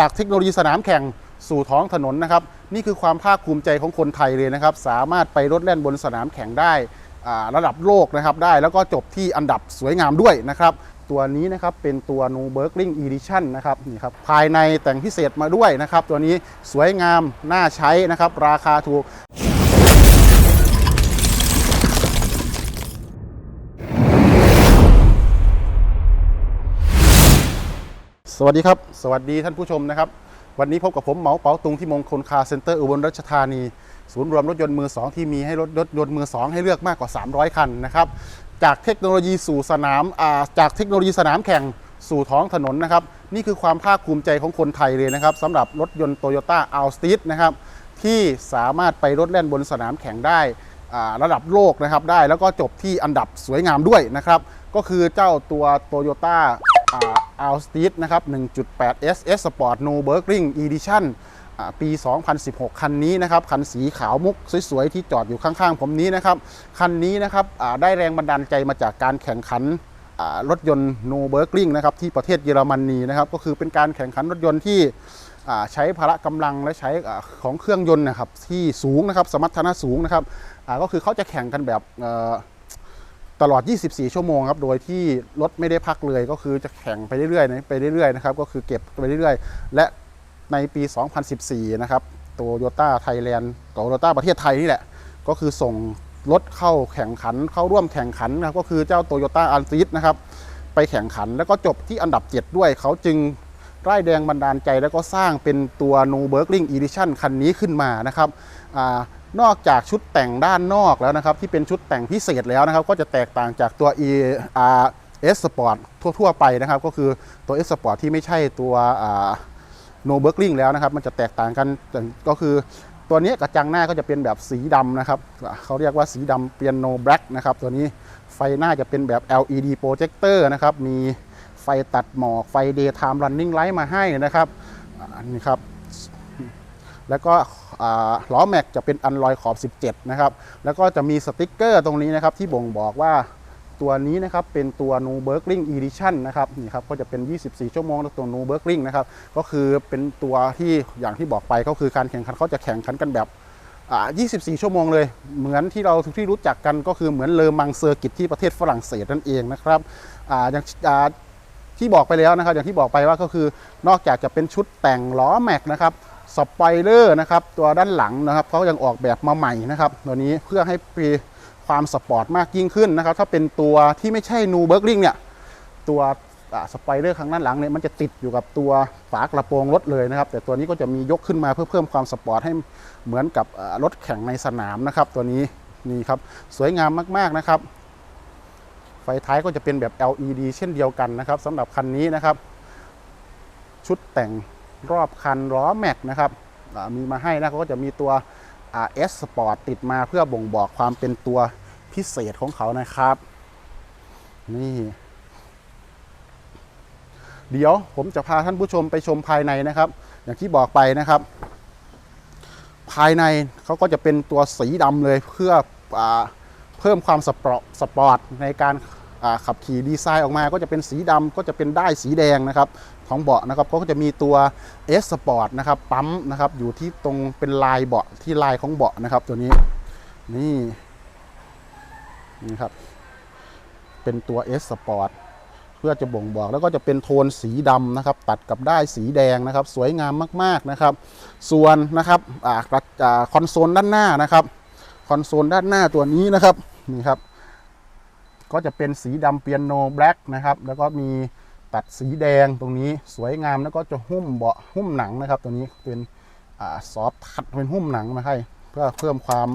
จากเทคโนโลยีสนามแข่งสู่ท้องถนนนะครับ นี่คือความภาคภูมิใจของคนไทยเลยนะครับ สามารถไปรถแล่นบนสนามแข่งได้ระดับโลกนะครับได้แล้วก็จบที่อันดับสวยงามด้วยนะครับ ตัวนี้นะครับเป็นตัว Newberling Edition นะครับนี่ครับภายในแต่งพิเศษมาด้วยนะครับ ตัวนี้สวยงามน่าใช้นะครับ ราคาถูก สวัสดีครับ สวัสดีท่านผู้ชมนะครับ วันนี้พบกับผมเหมาเป๋าตุงที่มงคลคาร์เซ็นเตอร์อุบลราชธานี ศูนย์รวมรถยนต์มือ 2 ที่มีให้รถรถยนต์มือ 2 ให้เลือกมากกว่า 300 คันนะครับ จากเทคโนโลยีสู่สนามาจากเทคโนโลยีสนามแข่งสู่ท้องถนนนะครับ นี่คือความภาคภูมิใจของคนไทยเลยนะครับสำหรับรถยนต์โตโยต้าอัลสตีดนะครับที่สามารถไปรถแล่นบนสนามแข่งได้ระดับโลกนะครับได้แล้วก็จบที่อันดับสวยงามด้วยนะครับก็คือเจ้าตัว Toyota อัลสตีดนะครับ 1.8 SS Sport No Burgling Edition ปี 2016 คันนี้นะครับ คันสีขาวมุกสวยๆ ที่จอดอยู่ข้างๆ ผมนี้นะครับ คันนี้นะครับได้แรงบันดาลใจมาจากการแข่งขันรถยนต์ No Burgling นะครับที่ประเทศเยอรมนีนะครับ ก็คือเป็นการแข่งขันรถยนต์ที่ใช้พละกำลังและใช้ของเครื่องยนต์นะครับที่สูงนะครับสมรรถนะสูงนะครับก็คือเขาจะแข่งกันแบบ ตลอด 24 ชั่วโมงครับ โดยที่รถไม่ได้พักเลย ก็คือจะแข่งไปเรื่อยๆไปเรื่อยๆนะครับ ก็คือเก็บไปเรื่อยๆ และในปี 2014 นะครับ โตโยต้าไทยแลนด์โตโยต้าประเทศไทยนี่แหละ ก็คือส่งรถเข้าแข่งขัน เข้าร่วมแข่งขันนะครับ ก็คือเจ้าโตโยต้าอัลติสนะครับ ไปแข่งขันแล้วก็จบที่อันดับ 7 ด้วย เขาจึงไร่แดงบันดาลใจแล้วก็สร้างเป็นตัว No b u r g l i n g Edition คันนี้ขึ้นมานะครับอา นอกจากชุดแต่งด้านนอกแล้วนะครับ ที่เป็นชุดแต่งพิเศษแล้วนะครับ ก็จะแตกต่างจากตัว e r S Sport ทั่วๆไปนะครับ ก็คือตัว S Sport ที่ไม่ใช่ตัว no burling แล้วนะครับ มันจะแตกต่างกันก็คือตัวนี้กระจังหน้าก็จะเป็นแบบสีดำนะครับ เขาเรียกว่าสีดำเปียโนแบล็กนะครับ ตัวนี้ไฟหน้าจะเป็นแบบ LED projector นะครับ มีไฟตัดหมอกไฟ daytime running light มาให้นะครับอันนี้ครับ แล้วก็ ล้อแม็กจะเป็นอันลอยขอบ 17 นะครับ แล้วก็จะมีสติกเกอร์ตรงนี้นะครับ ที่บ่งบอกว่าตัวนี้นะครับเป็นตัว No b u r g l i n g Edition นะครับนี่ครับก็จะเป็น 24 ชั่วโมงตัว No b u r g l i n g นะครับก็คือเป็นตัวที่อย่างที่บอกไปก็คือการแข่งขันเขาจะแข่งขันกันแบบอ่า24 ชั่วโมงเลย เหมือนที่เราที่รู้จักกันก็คือเหมือนเลอมังเซอร์กิตที่ประเทศฝรั่งเศสนั่นเองนะครับออย่างที่บอกไปแล้วนะครับ อย่างที่บอกไปว่าก็คือนอกจากจะเป็นชุดแต่งล้อแม็กนะครับ สปอยเลอร์นะครับตัวด้านหลังนะครับเขายังออกแบบมาใหม่นะครับตัวนี้เพื่อให้มีความสปอร์ตมากยิ่งขึ้นนะครับถ้าเป็นตัวที่ไม่ใช่นูเบิร์กลิงเนี่ยตัวสปอยเลอร์ข้างด้านหลังเนี่ยมันจะติดอยู่กับตัวฝากระโปรงรถเลยนะครับ แต่ตัวนี้ก็จะมียกขึ้นมาเพื่อเพิ่มความสปอร์ตให้เหมือนกับรถแข่งในสนามนะครับ ตัวนี้นี่ครับสวยงามมากๆนะครับ ไฟท้ายก็จะเป็นแบบ LED เช่นเดียวกันนะครับสำหรับคันนี้นะครับ ชุดแต่ง รอบคันล้อแม็กนะครับมีมาให้นะเขาก็จะมีตัว RS Sport ติดมาเพื่อบ่งบอกความเป็นตัวพิเศษของเขานะครับ นี่เดี๋ยวผมจะพาท่านผู้ชมไปชมภายในนะครับ อย่างที่บอกไปนะครับ ภายในเขาก็จะเป็นตัวสีดำเลยเพื่ออเพิ่มความสปอร์ตในการ ขับขี่ดีไซน์ออกมาก็จะเป็นสีดำก็จะเป็นได้สีแดงนะครับของเบาะนะครับก็จะมีตัว S Sport นะครับปั๊มนะครับอยู่ที่ตรงเป็นลายเบาะที่ลายของเบาะนะครับตัวนี้นี่นี่ครับเป็นตัว S Sport เพื่อจะบ่งบอกแล้วก็จะเป็นโทนสีดำนะครับ ตัดกับได้สีแดงนะครับ สวยงามมาก ๆนะครับ ส่วนนะครับอคอนโซลด้านหน้านะครับ คอนโซลด้านหน้าตัวนี้นะครับนี่ครับ ก็จะเป็นสีดำเปียโนแบล็กนะครับ แล้วก็มีตัดสีแดงตรงนี้สวยงามแล้วก็จะหุ้มเบาะหุ้มหนังนะครับ ตัวนี้เป็นอซอฟทัดเป็นหุ้มหนังมาให้เพื่อเพิ่มความ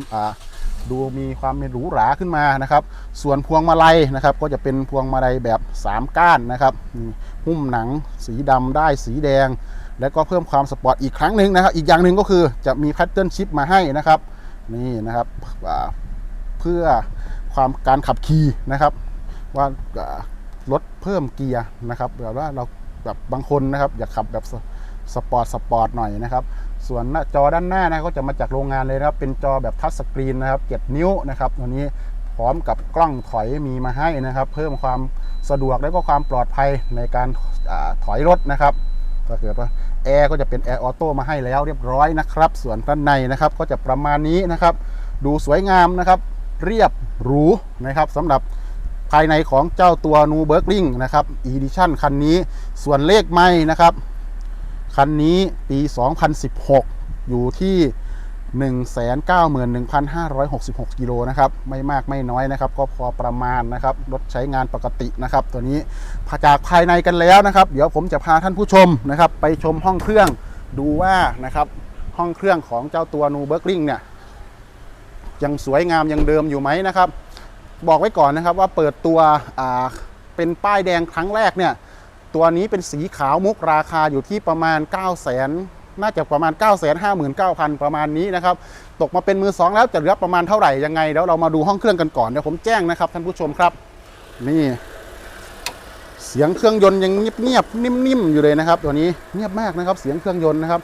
ดูมีความเป็นหรูหราขึ้นมานะครับ ส่วนพวงมาลัยนะครับ ก็จะเป็นพวงมาลัยแบบ 3 ก้านนะครับหุ้มหนังสีดำได้สีแดง แล้วก็เพิ่มความสปอร์ตอีกครั้งหนึ่งนะครับ อีกอย่างหนึ่งก็คือจะมีแพทเทิร์นชิปมาให้นะครับ นี่นะครับเพื่อ ความการขับขี่นะครับ ว่าอ่ารถเพิ่มเกียร์นะครับแบบว่าเราแบบบางคนนะครับ อยากขับแบบสปอร์ตสปอร์ตหน่อยนะครับ ส่วนหน้าจอด้านหน้านะก็จะมาจากโรงงานเลยนะครับ เป็นจอแบบทัชสกรีนนะครับ7นิ้วนะครับตัวนี้พร้อมกับกล้องถอยมีมาให้นะครับ เพิ่มความสะดวกและก็ความปลอดภัยในการอถอยรถนะครับถ้าเกิดว่าแอร์ก็จะเป็นแอร์ออโต้มาให้แล้วเรียบร้อยนะครับ ส่วนด้านในนะครับก็จะประมาณนี้นะครับ ดูสวยงามนะครับ เรียบหรูนะครับสำหรับภายในของเจ้าตัวนูเบิร์กลิงนะครับอีดิชั่นคันนี้ส่วนเลขไม่นะครับ คันนี้ปี 2016 อยู่ที่ 191,566 กิโลนะครับ ไม่มากไม่น้อยนะครับ ก็พอประมาณนะครับ รถใช้งานปกตินะครับ ตัวนี้พาจากภายในกันแล้วนะครับ เดี๋ยวผมจะพาท่านผู้ชมนะครับ ไปชมห้องเครื่องดูว่านะครับ ห้องเครื่องของเจ้าตัวนูเบิร์กลิงเนี่ย ยังสวยงามยังเดิมอยู่ไหมนะครับ บอกไว้ก่อนนะครับว่าเปิดตัวเป็นป้ายแดงครั้งแรกเนี่ยตัวนี้เป็นสีขาวมุกราคาอยู่ที่ประมาณ 9 0 0 0 0 0น่าจะประมาณ 9 5 9 0 0 0 ประมาณนี้นะครับ ตกมาเป็นมือสองแล้วจะเหลือประมาณเท่าไหร่ยังไงเดี๋ยวเรามาดูห้องเครื่องกันก่อนเดี๋ยวผมแจ้งนะครับท่านผู้ชมครับ นี่ เสียงเครื่องยนต์ยังเงียบๆนิ่มๆอยู่เลยนะครับ ตัวนี้เงียบมากนะครับ เสียงเครื่องยนต์นะครับ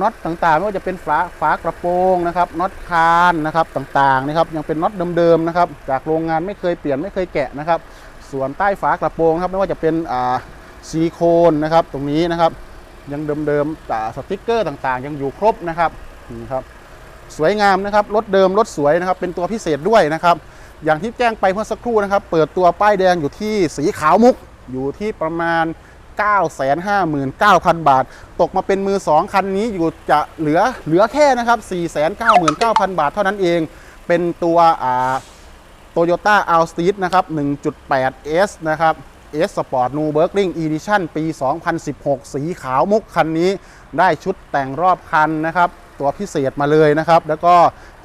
น็อตต่างๆไม่ว่าจะเป็นฝาฝากระโปรงนะครับน็อตคานนะครับต่างๆนะครับยังเป็นน็อตเดิมๆนะครับจากโรงงานไม่เคยเปลี่ยนไม่เคยแกะนะครับ ส่วนใต้ฝากระโปรงครับไม่ว่าจะเป็นซีโคนนะครับตรงนี้นะครับยังเดิมๆแต่สติ๊กเกอร์ต่างๆ ยังอยู่ครบนะครับนี่ครับสวยงามนะครับรถเดิมรถสวยนะครับเป็นตัวพิเศษด้วยนะครับ อย่างที่แจ้งไปเมื่อสักครู่นะครับ เปิดตัวป้ายแดงอยู่ที่สีขาวมุก อยู่ที่ประมาณ 959,000 บาท ตกมาเป็นมือ 2 คันนี้อยู่จะเหลือเหลือแค่นะครับ 499,000 บาทเท่านั้นเอง เป็นตัวอ่าโตโยต้าอัลสตีดนะครับ 1.8 S นะครับ S Sport New b e r g l i n g Edition ปี 2016 สีขาวมุกคันนี้ได้ชุดแต่งรอบคันนะครับ ตัวพิเศษมาเลยนะครับ แล้วก็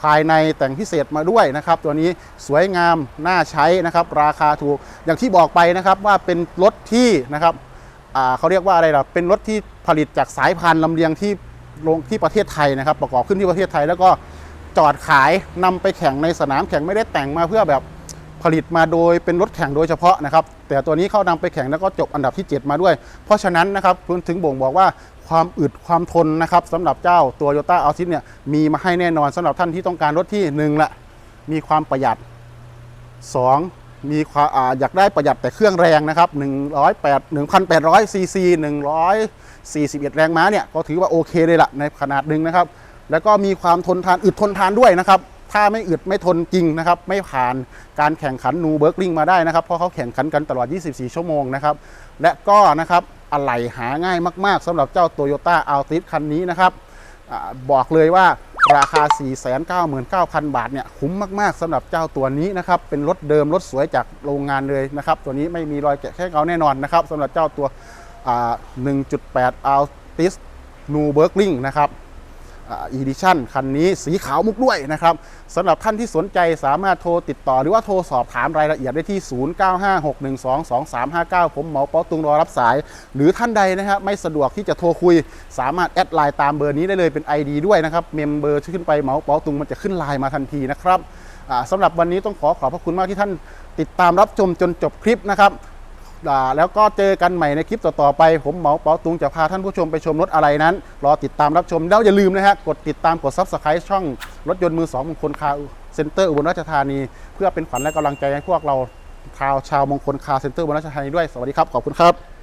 ภายในแต่งพิเศษมาด้วยนะครับ ตัวนี้สวยงามน่าใช้นะครับ ราคาถูกอย่างที่บอกไปนะครับว่าเป็นรถที่นะครับเขาเรียกว่าอะไรล่ะเป็นรถที่ผลิตจากสายพันธุ์ลำเลียงที่ลงที่ประเทศไทยนะครับ ประกอบขึ้นที่ประเทศไทย แล้วก็จอดขายนำไปแข่งในสนามแข่งไม่ได้แต่งมาเพื่อแบบผลิตมาโดยเป็นรถแข่งโดยเฉพาะนะครับ แต่ตัวนี้เขานำไปแข่งแล้วก็จบอันดับที่ 7 มาด้วย เพราะฉะนั้นนะครับถึงบ่งบอกว่า ความอึดความทนนะครับสำหรับเจ้าตัวโยต้าอัลซิสเนี่ยมีมาให้แน่นอนสำหรับท่านที่ต้องการรถที่หนึ่งละมีความประหยัด 2 มีความอาอยากได้ประหยัดแต่เครื่องแรงนะครับ108 1,800ซีซี141 แรงม้าเนี่ยก็ถือว่าโอเคเลยละในขนาดหนึ่งนะครับ แล้วก็มีความทนทานอึดทนทานด้วยนะครับถ้าไม่อึดไม่ทนจริงนะครับ ไม่ผ่านการแข่งขันนูเบิร์กลิงมาได้นะครับ เพราะเขาแข่งขันกันตลอด 24 ชั่วโมงนะครับ และก็นะครับ อะไหล่หาง่ายมาก ๆสำหรับเจ้า Toyota Altis คันนี้นะครับอบอกเลยว่าราคา 499,000 บาทเนี่ยคุ้มมาก ๆสำหรับเจ้าตัวนี้นะครับเป็นรถเดิมรถสวยจากโรงงานเลยนะครับ ตัวนี้ไม่มีรอยแกะแค่เกาแน่นอนนะครับสำหรับเจ้าตัว 1.8 Altis New b e r g l i n g นะครับ อีดิชั่นคันนี้สีขาวมุกด้วยนะครับสำหรับท่านที่สนใจสามารถโทรติดต่อหรือว่าโทรสอบถามรายละเอียดได้ที่ 0956122359 ผมเหมาเปาตุงรอรับสาย หรือท่านใดนะครับไม่สะดวกที่จะโทรคุย สามารถแอดไลน์ตามเบอร์นี้ได้เลยเป็น ID ด้วยนะครับเมมเบอร์ที่ขึ้นไปเหมาเปาตุงมันจะขึ้นไลน์มาทันทีนะครับสำหรับวันนี้ต้องขอขอบพระคุณมากที่ท่านติดตามรับชมจนจบคลิปนะครับ แล้วก็เจอกันใหม่ในคลิปต่อ ๆ ไป ผมเหมาเปาตุงจะพาท่านผู้ชมไปชมรถอะไรนั้น รอติดตามรับชม แล้วอย่าลืมนะฮะ กดติดตามกด Subscribe ช่องรถยนต์มือสองมงคลคาร์เซ็นเตอร์อุบลราชธานี เพื่อเป็นขวัญและกำลังใจให้พวกเราชาวชาวมงคลคาร์เซ็นเตอร์อุบลราชธานีด้วย สวัสดีครับ ขอบคุณครับ